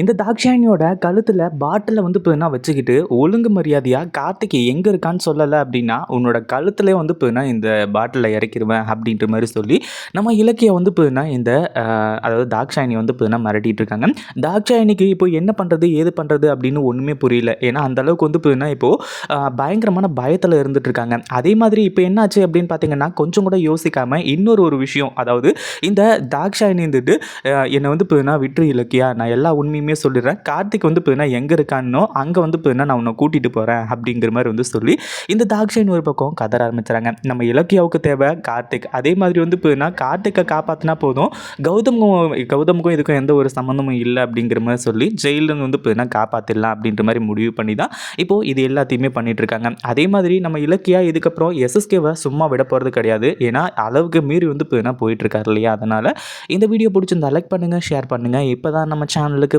இந்த தாக்ஷாயணியோட கழுத்தில் பாட்டிலை வந்து இப்போ வச்சுக்கிட்டு ஒழுங்கு மரியாதையாக கார்த்திக் எங்கே இருக்கான்னு சொல்லலை அப்படின்னா உன்னோட கழுத்துலேயே வந்து இப்போ இந்த பாட்டிலை இறக்கிடுவேன் அப்படின்ற மாதிரி சொல்லி நம்ம இலக்கிய வந்து இப்போ இந்த அதாவது தாக்ஷாயினி வந்து இப்போ மிரட்டிட்டு இருக்காங்க. தாக்ஷாயினிக்கு இப்போ என்ன பண்ணுறது ஏது பண்ணுறது அப்படின்னு ஒன்றுமே புரியல. ஏன்னா அந்த அளவுக்கு வந்து இப்போ இப்போது பயங்கரமான பயத்தில் இருந்துட்டு இருக்காங்க. அதே மாதிரி இப்போ என்னாச்சு அப்படின்னு பார்த்தீங்கன்னா கொஞ்சம் கூட யோசிக்காமல் இன்னொரு ஒரு விஷயம் அதாவது இந்த தாக்ஷாயணி இருந்துட்டு என்னை வந்து இப்போ விட்டுரு இலக்கியா நான் எல்லா உண்மையுமே சொல்லிடுறேன். கார்த்திக் வந்து இப்போ எங்கே இருக்கானோ அங்கே வந்து இப்போ நான் உன்னை கூட்டிகிட்டு போகிறேன் அப்படிங்கிற மாதிரி வந்து சொல்லி இந்த தாக்ஷாயணி ஒரு பக்கம் கதற ஆரம்பிச்சுறாங்க நம்ம இலக்கியாவுக்கு தேவை கார்த்திக். அதே மாதிரி வந்து இப்போ கார்த்திக்கை காப்பாற்றினா போதும். கௌதமுக்கும் கௌதமுக்கும் இதுக்கும் எந்த ஒரு சம்மந்தமும் இல்லை அப்படிங்கிற மாதிரி சொல்லி ஜெயிலில் வந்து இப்போ காப்பாற்றிடலாம் அப்படின்ற மாதிரி முடிவு பண்ணி தான் இப்போது இது எல்லாத்தையுமே பண்ணிகிட்ருக்காங்க அதே மாதிரி நம்ம இலக்கியா இதுக்கப்புறம் எஸ்எஸ்கேவை சும்மா விட போகிறது கிடையாது. ஏன்னா அளவுக்கு மீறி வந்து இப்போ போயிட்டுருக்காரு இல்லையா? அதனால் இந்த வீடியோ பிடிச்சிருந்தா லைக் பண்ணுங்கள் ஷேர் பண்ணுங்கள் இப்போ தான் நம்ம சேனலுக்கு